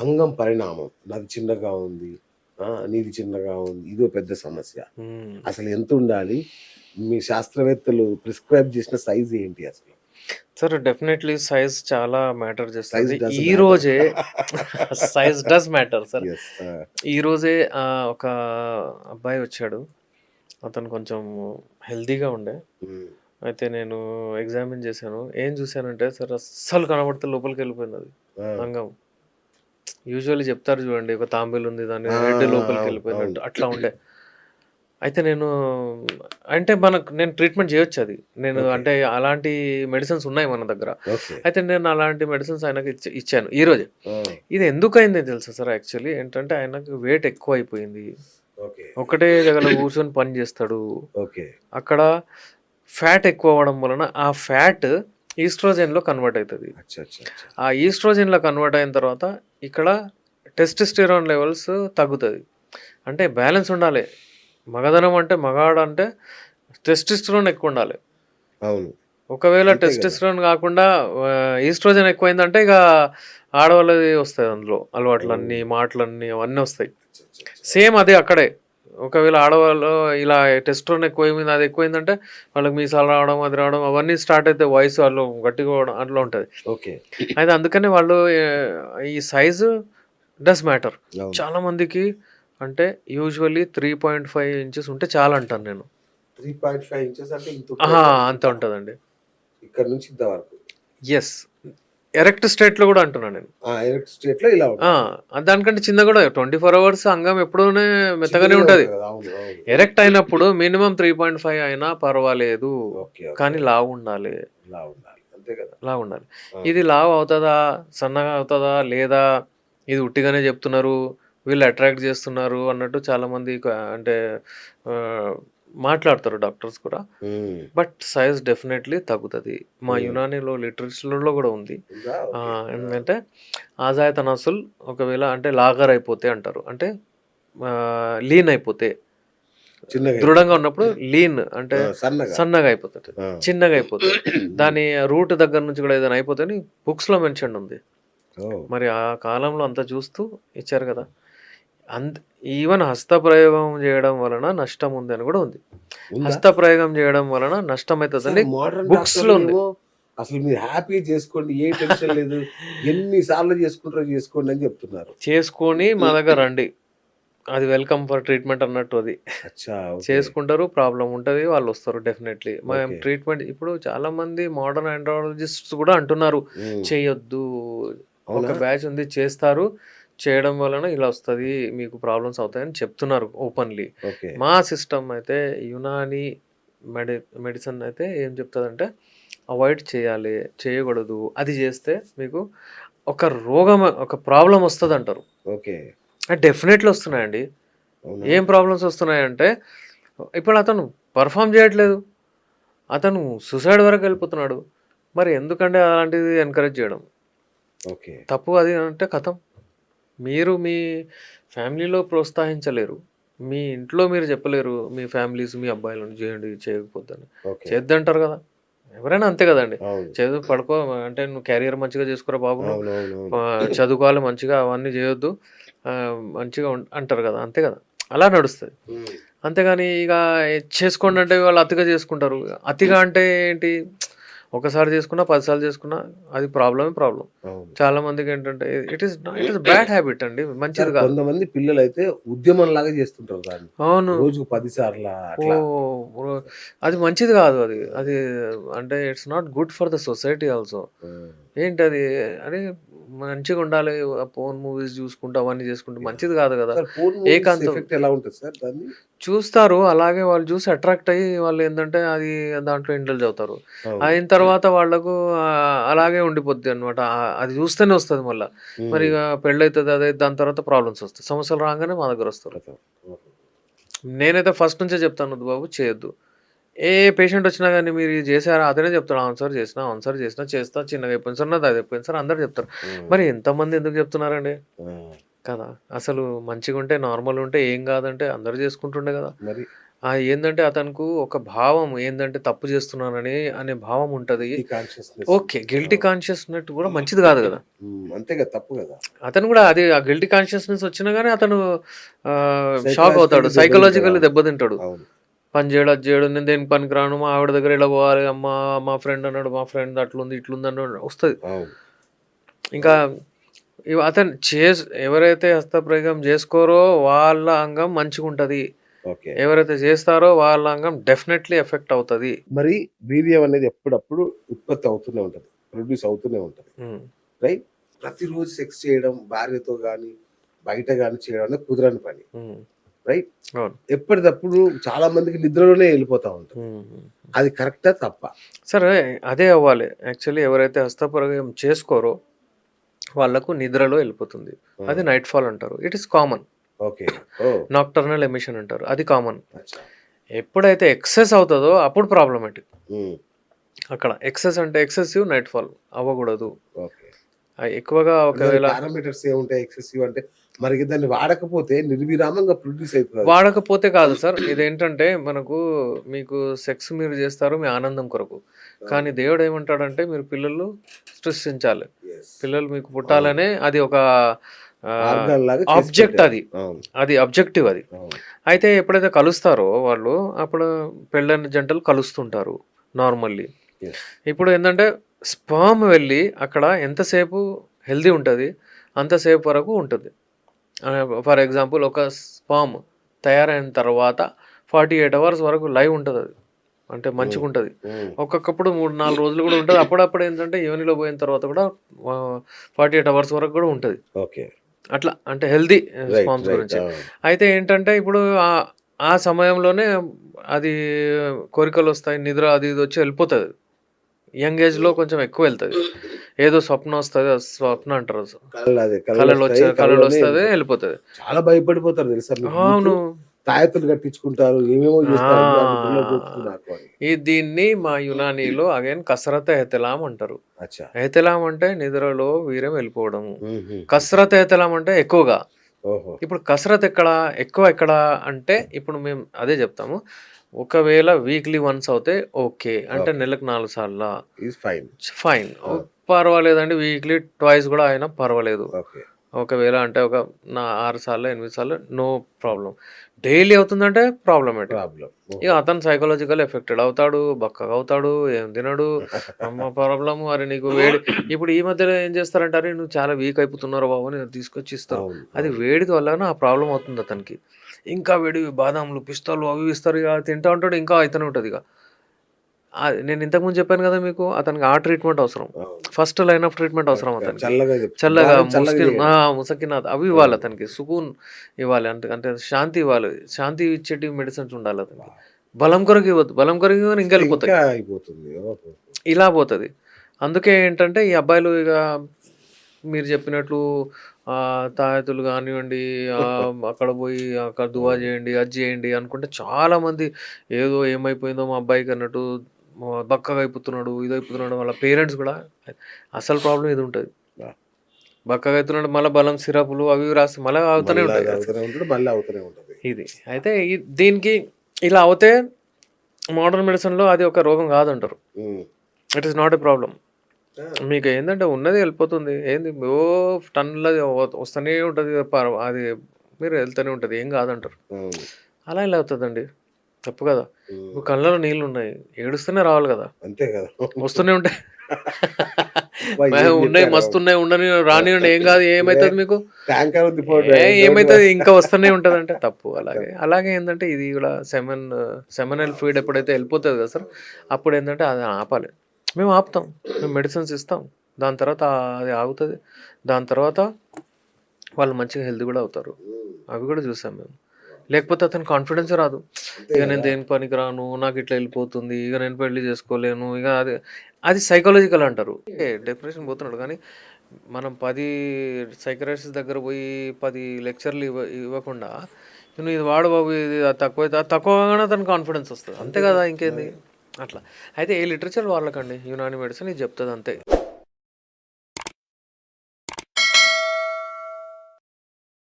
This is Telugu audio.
అంగం పరిణామం. నాది చిన్నగా ఉంది. నీది చిన్నగా ఉంది. ఇదో పెద్ద సమస్య. అసలు ఎంత ఉండాలి మీ శాస్త్రవేత్తలు ప్రిస్క్రైబ్ చేసిన సైజ్ ఏంటి అసలు? సార్ డెఫినెట్లీ సైజ్ చాలా మ్యాటర్ చేస్తుంది. ఈ. రోజే సైజ్ డస్ మ్యాటర్ సార్. ఈ రోజే ఒక అబ్బాయి వచ్చాడు. అతను కొంచెం హెల్తీగా ఉండే. అయితే నేను ఎగ్జామిన్ చేశాను. ఏం చూశానంటే సార్ అస్సలు కనబడితే లోపలికి వెళ్ళిపోయింది అది. అంగం యూజువల్లీ చెప్తారు చూడండి ఒక తాంబేలు ఉంది దాన్ని రెడ్ లోపలికి వెళ్ళిపోయినట్టు. అట్లా ఉండే. అయితే నేను అంటే మనకు నేను ట్రీట్మెంట్ చేయొచ్చు అది. నేను. అంటే అలాంటి మెడిసిన్స్ ఉన్నాయి మన దగ్గర. అయితే నేను అలాంటి మెడిసిన్స్ ఆయనకి ఇచ్చి ఇచ్చాను ఈ రోజే. ఆ, ఇది ఎందుకు అయింది తెలుసా సార్ యాక్చువల్లీ ఏంటంటే ఆయనకు వెయిట్ ఎక్కువ అయిపోయింది. ఓకే. ఒకటే దగ్గర కూర్చొని పని చేస్తాడు. ఓకే. అక్కడ ఫ్యాట్ ఎక్కువ అవ్వడం వలన ఆ ఫ్యాట్ ఈస్ట్రోజెన్లో కన్వర్ట్ అవుతుంది. ఆ ఈస్ట్రోజెన్లో కన్వర్ట్ అయిన తర్వాత ఇక్కడ టెస్టిస్టిరాన్ లెవెల్స్ తగ్గుతుంది. అంటే బ్యాలెన్స్ ఉండాలి. మగధనం అంటే మగాడు అంటే టెస్టిస్టిరాన్ ఎక్కువ ఉండాలి అవును ఒకవేళ. టెస్టిస్టిరాన్ కాకుండా ఈస్ట్రోజన్ ఎక్కువైందంటే ఇక ఆడవాళ్ళది వస్తాయి అందులో. అలవాట్లన్నీ మాటలన్నీ అవన్నీ వస్తాయి. సేమ్ అదే అక్కడే. ఒకవేళ ఆడవాళ్ళు ఇలా టెస్ట్రోన్ ఎక్కువైంది అది ఎక్కువైందంటే వాళ్ళకి మీసాలు రావడం అది రావడం అవన్నీ స్టార్ట్ అయితే వాయిస్ వాళ్ళు గట్టిగా అట్లా ఉంటుంది. ఓకే. అయితే అందుకనే వాళ్ళు ఈ సైజు డస్ మ్యాటర్ చాలా మందికి అంటే usually three point five inches ఉంటే చాలా అంటాను నేను. త్రీ పాయింట్ ఫైవ్ ఇంచెస్ అంటే అంత ఉంటుందండి. ఇక్కడ నుంచి ఇంత వరకు. ఎస్ ఎరెక్ట్ స్టేట్లో కూడా అంటున్నాను నేను. స్టేట్లో ఇలా దానికంటే చిన్న కూడా ట్వంటీ ఫోర్ అవర్స్ అంగం ఎప్పుడూనే మెత్తగానే ఉంటుంది. ఎరెక్ట్ అయినప్పుడు మినిమం త్రీ పాయింట్ ఫైవ్ అయినా పర్వాలేదు. కానీ లావు ఉండాలి. ఇలా ఉండాలి. అంతే కదా. లావు ఉండాలి. ఇది లావు అవుతుందా సన్నగా అవుతుందా లేదా ఇది ఉట్టిగానే చెప్తున్నారు వీళ్ళు అట్రాక్ట్ చేస్తున్నారు అన్నట్టు చాలా మంది అంటే మాట్లాడతారు డాక్టర్స్ కూడా. బట్ సైజ్ డెఫినెట్లీ తగ్గుతుంది. మా. యునానీలో లిటరేచర్లో కూడా ఉంది. ఏంటంటే ఆజాయ తనసుల్ ఒకవేళ అంటే లాగర్ అయిపోతే అంటారు. అంటే లీన్ అయిపోతే. దృఢంగా ఉన్నప్పుడు లీన్ అంటే సన్నగా. అయిపోతుంది. చిన్నగా అయిపోతుంది. దాని రూట్ దగ్గర నుంచి కూడా ఏదైనా అయిపోతే అని బుక్స్లో మెన్షన్ ఉంది. మరి ఆ కాలంలో అంతా చూస్తూ ఇచ్చారు కదా. అంత ఈవెన్ హస్తప్రయోగం చేయడం వలన నష్టం ఉంది అని కూడా ఉంది? హస్తప్రయోగం చేయడం వలన నష్టం మోడర్న్ books లో ఉంది. అసలు మీరు హ్యాపీ చేసుకోండి ఏ టెన్షన్ లేదు ఎన్ని సార్లు చేసుకుంటారో చేసుకోండి అని చెప్తున్నారు చేసుకొని మా దగ్గర రండి అది వెల్కమ్ ఫర్ ట్రీట్మెంట్ అన్నట్టు అది. చేసుకుంటారు ప్రాబ్లం ఉంటుంది వాళ్ళు వస్తారు డెఫినెట్లీ మేము. ట్రీట్మెంట్ ఇప్పుడు చాలా మంది మోడర్న్ ఆండ్రాలజిస్ట్స్ కూడా అంటున్నారు. చేయొద్దు ఒక? బ్యాచ్ ఉంది చేస్తారు చేయడం వలన ఇలా వస్తుంది మీకు ప్రాబ్లమ్స్ అవుతాయని చెప్తున్నారు ఓపెన్లీ మా సిస్టమ్ అయితే యునాని మెడి మెడిసిన్ అయితే ఏం చెప్తుందంటే అవాయిడ్ చేయాలి చేయకూడదు. అది చేస్తే మీకు ఒక రోగం ఒక ప్రాబ్లం వస్తుంది అంటారు ఓకే డెఫినెట్లీ వస్తున్నాయండి? ఏం ప్రాబ్లమ్స్ వస్తున్నాయంటే ఇప్పుడు అతను పర్ఫామ్ చేయట్లేదు. అతను సుసైడ్ వరకు వెళ్ళిపోతున్నాడు. మరి ఎందుకంటే అలాంటిది ఎంకరేజ్ చేయడం? ఓకే. తప్పు అది అంటే కథం. మీరు మీ ఫ్యామిలీలో ప్రోత్సహించలేరు. మీ ఇంట్లో మీరు చెప్పలేరు మీ ఫ్యామిలీస్ మీ అబ్బాయిలను చేయండి చేయకపోద్దని. ఓకే. చేద్దంటారు కదా. ఎవరైనా అంతే కదండి. చదువు పడుకో అంటే నువ్వు కెరియర్ మంచిగా చేసుకురా బాబు చదువుకోవాలి మంచిగా అవన్నీ చేయొద్దు. మంచిగా అంటారు కదా అంతే కదా. అలా నడుస్తుంది. అంతేగాని ఇక చేసుకోండి అంటే వాళ్ళు అతిగా చేసుకుంటారు. అతిగా అంటే ఏంటి? ఒకసారి చేసుకున్నా పదిసార్లు చేసుకున్నా అది ప్రాబ్లమే ప్రాబ్లం చాలా మందికి ఏంటంటే it is it is bad habit అండి మంచిది కాదు. కొంతమంది పిల్లలు అయితే ఉద్యమం లాగా చేస్తుంటారు దాన్ని. అవును. రోజుకు పది సార్లు అది మంచిది కాదు అది. అది అంటే it's not good for the society also. ఏంటి అది అరే మంచిగా ఉండాలి ఫోన్ మూవీస్ చూసుకుంటూ అవన్నీ చేసుకుంటూ. మంచిది కాదు కదా. ఏకాంతం. ఎలా ఉంటుంది సార్ దాన్ని? చూస్తారు అలాగే వాళ్ళు చూసి అట్రాక్ట్ అయ్యి వాళ్ళు ఏంటంటే అది దాంట్లో ఇంటెలిజ్ అవుతారు. అయిన తర్వాత వాళ్ళకు అలాగే ఉండిపోద్ది అనమాట అది చూస్తేనే వస్తుంది మళ్ళీ. ఉమ్. మరి పెళ్ళి అవుతుంది అదే దాని తర్వాత ప్రాబ్లమ్స్ వస్తాయి. సమస్యలు రాగానే మా దగ్గర వస్తారు. నేనైతే ఫస్ట్ నుంచే చెప్తాను వద్దు బాబు చేయొద్దు. ఏ పేషెంట్ వచ్చినా కానీ మీరు ఇది చేశారా అతనే చెప్తాడు అవును సార్ చేసిన అవును సార్ చేసిన చేస్తా చిన్నగా అయిపోయింది సార్ నాది అది అయిపోయింది సార్ అందరు చెప్తారు. మరి ఎంతమంది ఎందుకు చెప్తున్నారండి. కదా! అసలు మంచిగుంటే, నార్మల్ ఉంటే ఏం గాదంటే అందరూ జేసుకుంటుండే గదా! మరి ఆ! ఏందంటే అతనుకు ఒక భావం ఏందంటే తప్పు జేస్తున్నానని అనే భావం ఉంటది. ఓకే. గిల్టీ. కాన్షియస్‌నెస్ గూడా మంచిది గదా! హ్మ్. అంతే కదా! తప్పు కదా! అతను గూడా అదే ఆ గిల్టీ కాన్షియస్‌నెస్ వచ్చినా గాని అతను షాక్ అవుతాడు. సైకలాజికల్లీ దెబ్బతింటాడు. పని జేయడు, అది జేయడు, నేను దేనికి పనికిరాను, మా ఆవిడ దగ్గర ఇలా పోవాలి, అమ్మా మా ఫ్రెండ్ అన్నాడు, మా ఫ్రెండ్ అట్లుంది, ఇట్లుంది అన్నాడు వస్తది. ఇంకా అతను చేస్ ఎవరైతే హస్తప్రయోగం జేసుకోరో వాళ్ళ అంగం మంచిగుంటది. ఓకే. ఎవరైతే జేస్తారో వాళ్ళ అంగం డెఫినెట్‌లీ ఎఫెక్ట్ అవుతది. మరి వీర్యం అనేది ఎప్పుడప్పుడు ఉత్పత్తి అవుతూనే ఉంటది. ప్రొడ్యూస్ అవుతూనే ఉంటది. రైట్? ప్రతిరోజు సెక్స్ చేయడం భార్యతో గాని, బయట గాని చేయడం అనేది కుదరని పని. రైట్? అవును. ఎప్పటిదప్పుడు చాలా మందికి నిద్రలోనే. హ్మ్. హ్మ్. అది కరెక్టా? తప్పా? సరే అదే అవ్వాలి. యాక్చువల్లీ ఎవరైతే హస్తప్రయోగం చేసుకోరో వాళ్ళకు నిద్రలో ఎళ్ళిపోతుంది. అది! నైట్ ఫాల్ అంటారు. It is common. Okay. Nocturnal emission అంటారు. అది కామన్. ఎప్పుడైతే ఎక్సెస్ అవుతదో అప్పుడు ప్రాబ్లమాటిక్. అక్కడ ఎక్సెస్ అంటే ఎక్సెసివ్ నైట్ ఫాల్ అవ్వకూడదు. ఎక్కువగా ఒకవేళ పారామీటర్స్ ఏముంటాయి ఎక్సెసివ్ అంటే? మరి దాన్ని వాడకపోతే నిర్విరామంగా ప్రొడ్యూస్ అయితది. వాడకపోతే కాదు సార్. ఇదేంటంటే మనకు మీకు సెక్స్ మీరు జేస్తారు మీ ఆనందం కొరకు. కానీ దేవుడు ఏమంటాడంటే మీరు పిల్లలు సృష్టించాలి. పిల్లలు మీకు పుట్టాలనే అది ఒక ఆబ్జెక్ట్. అది. అది ఆబ్జెక్టివ్ అది. అయితే ఎప్పుడైతే కలుస్తారో వాళ్ళు అప్పుడు పెళ్ళైన జంటలు కలుస్తుంటారు నార్మల్లీ. ఇప్పుడు ఏందంటే స్పెర్మ్ వెళ్ళి అక్కడ ఎంతసేపు హెల్తీ ఉంటది. అంతసేపు వరకు ఉంటది. ఫర్ ఎగ్జాంపుల్ ఒక స్పెర్మ్ తయారైన తర్వాత 48 అవర్స్ వరకు లైవ్ ఉంటదది. అంటే హ్మ్. మంచిగుంటది. హ్మ్. ఒక్కొక్కప్పుడు 3, 4 రోజులు గూడా ఉంటది. అప్పుడప్పుడు ఏంటంటే యోనిలో పోయిన తర్వాత కూడా ఆహ్, 48 అవర్స్ వరకు గూడా ఉంటది. ఓకే. అట్లా అంటే. Sperms right. గురించి. అయితే ఏంటంటే ఇప్పుడు ఆ సమయంలోనే అది కోరికలొస్తాయి. నిద్ర అది ఇది వచ్చి ఎళ్ళిపోతది. యంగ్ ఏజ్‌లో కొంచెం ఎక్కువ ఎళ్తది. ఏదో స్వప్నం వస్తది. స్వప్న అంటారు. కలలొస్తాయి. కలలోనే కలలొస్తది ఎళ్ళిపోతాయి. ఎళ్ళిపోతది. చాలా భయపడిపోతారు తెలుసా? అవును. తాయెత్తులు కట్టించుకుంటారు. ఏమేమో. ఈ దీన్ని మా యునానీలో అగైన్ కసరత్ ఎహ్తిలాం అంటారు. ఎహ్తిలాం అంటే నిద్రలో వీర్యం వెళ్ళిపోవడము. హుహు. కసరత్ ఎహ్తిలాం అంటే ఎక్కువగా. ఇప్పుడు కసరత్ ఎక్కడ? ఎక్కువ ఎక్కడ అంటే ఇప్పుడు మేము అదే చెప్తాము. ఒకవేళ వీక్లీ వన్స్ అవుతే ఓకే. అంటే. నెలకు 4 సార్లా? ఫైన్. ఫైన్. పర్వాలేదండి. వీక్లీ ట్వైస్ గూడా అయినా పర్వాలేదు. ఒకవేళ అంటే ఒక నా 6 సార్లో, 8 సార్లో నో ప్రాబ్లమ్. డైలీ అవుతుందంటే ప్రాబ్లమాటిక్. ప్రాబ్లమ్. ఇగ ఓహో! అతను సైకలాజికల్ ఎఫెక్టెడ్ అవుతాడు. బక్కగా అవుతాడు. ఏం తినడు. అమ్మ ప్రాబ్లమ్. అరె నీకు వేడి ఇప్పుడు ఈ మధ్యలో ఏం చేస్తారంటే అరె నువ్వు చాలా వీక్ అయిపోతున్నావురా బాబు అని తీసుకొచ్చి ఇస్తారు. అవును. అది అవును. వేడి వల్లన ఆ ప్రాబ్లమ్ అవుతుంది అతనికి. ఇంకా వేడి బాదాంలు, పిస్తాలు అవి ఇస్తారు. ఇగ తింటా ఉంటాడు. ఇంకా అయితేనే ఉంటదిగ. ఆహ్, నేను ఇంతకుముందు చెప్పాను గదా మీకు అతనికి ఆ ట్రీట్మెంట్ అవసరం. ఫస్ట్ లైన్ ఆఫ్ ట్రీట్మెంట్ అవసరం అతనికి. చల్లగా! ముసకినాథ్ అవి ఇవ్వాలి. అతనికి. సుకూన్ ఇవ్వాలి. అంటే అంటే శాంతి ఇవ్వాలి. శాంతి ఇచ్చేటివి మెడిసిన్స్ ఉండాలి అతనికి. బలం కొరకు ఇవ్వద్దు. బలం కొరకు ఇవ్వగానే ఇంకా. ఇంకా. ఓహో! ఇలా పోతది. అందుకే ఏంటంటే ఈ అబ్బాయిలు ఇగ మీరు చెప్పినట్లు గానివ్వండి, ఆహ్, అక్కడ పోయి అక్కడ దువా. చేయండి, అది చేయండి అనుకుంటే చాలామంది ఏదో ఏమైపోయిందో మా అబ్బాయికి అన్నట్టు బక్కగా అయిపోతున్నాడు, ఇదయిపోతున్నాడు వాళ్ళ పేరెంట్స్ గూడా అసలు ప్రాబ్లమ్ ఇది ఉంటది. బక్కగా అయితున్నాడు మళ్ళా బలం సిరపులు అవి రాస్తే మళ్ళా అవుతూనే ఉంటాయి. ఇది. అయితే దీనికి ఇలా అవుతే మోడర్న్ మెడిసిన్‌లో అది ఒక రోగం కాదంటారు. It is not a problem. ఆ! మీకు ఏందంటే ఉన్నది ఎళ్ళిపోతుంది. ఏంది ఓ టన్నులది వస్తూనే ఉంటది. అది మీరు ఎళ్తూనే ఉంటది. ఏం కాదంటారు. అలా ఎలా అవుతదండి? తప్పు కదా! ఇప్పుడు. కళ్ళలో నీళ్ళున్నాయి. ఏడుస్తూనే రావాలి కదా! అంతే కదా! వస్తూనే ఉంటాయి. ఉన్నాయి చెప్పారు. మస్తున్నాయి ఉండని రానివ్వండి ఏం కాదు ఏమైతది మీకు? ఏమైతది. ఇంకా వస్తూనే ఉంటదంటే తప్పు అలాగే. అలాగే ఏందంటే ఇది కూడా సెమెన్ సెమెనల్ ఫ్లూయిడ్ ఎప్పుడైతే ఎళ్ళిపోతది కదా సార్! అప్పుడు ఏందంటే అది ఆపాలి. మేము ఆపుతాం. మేము మెడిసిన్స్ ఇస్తాం. దాని తర్వాత అది ఆగుతది. దాని తర్వాత వాళ్ళు మంచిగా హెల్తీ కూడా అవుతారు. అవి కూడా చూసాం మేము. లేకపోతే అతనికి కాన్ఫిడెన్సే రాదు. ఇగ నేను కదా! దేనికి పనికిరాను. నాకు ఇట్లా ఎళ్ళిపోతుంది. ఇగ నేను పెళ్ళి చేసుకోలేను. ఇగ అది అది సైకాలజికల్ అంటారు. డిప్రెషన్ పోతున్నాడు కానీ మనం 10 సైకియాట్రిస్ట్ దగ్గర పోయి 10 లెక్చర్‌లు ఇవ్వ ఇవ్వకుండా నువ్వు ఇది వాడు బాబు ఇది తక్కువ అవ్వగానే అతనికి కాన్ఫిడెన్స్ వస్తది. అంతే కదా కదా! ఇంకేంది? అట్లా. అయితే ఏ లిటరేచర్ వాడకండి. యునాని మెడిసిన్ ఇది చెప్తది అంతే.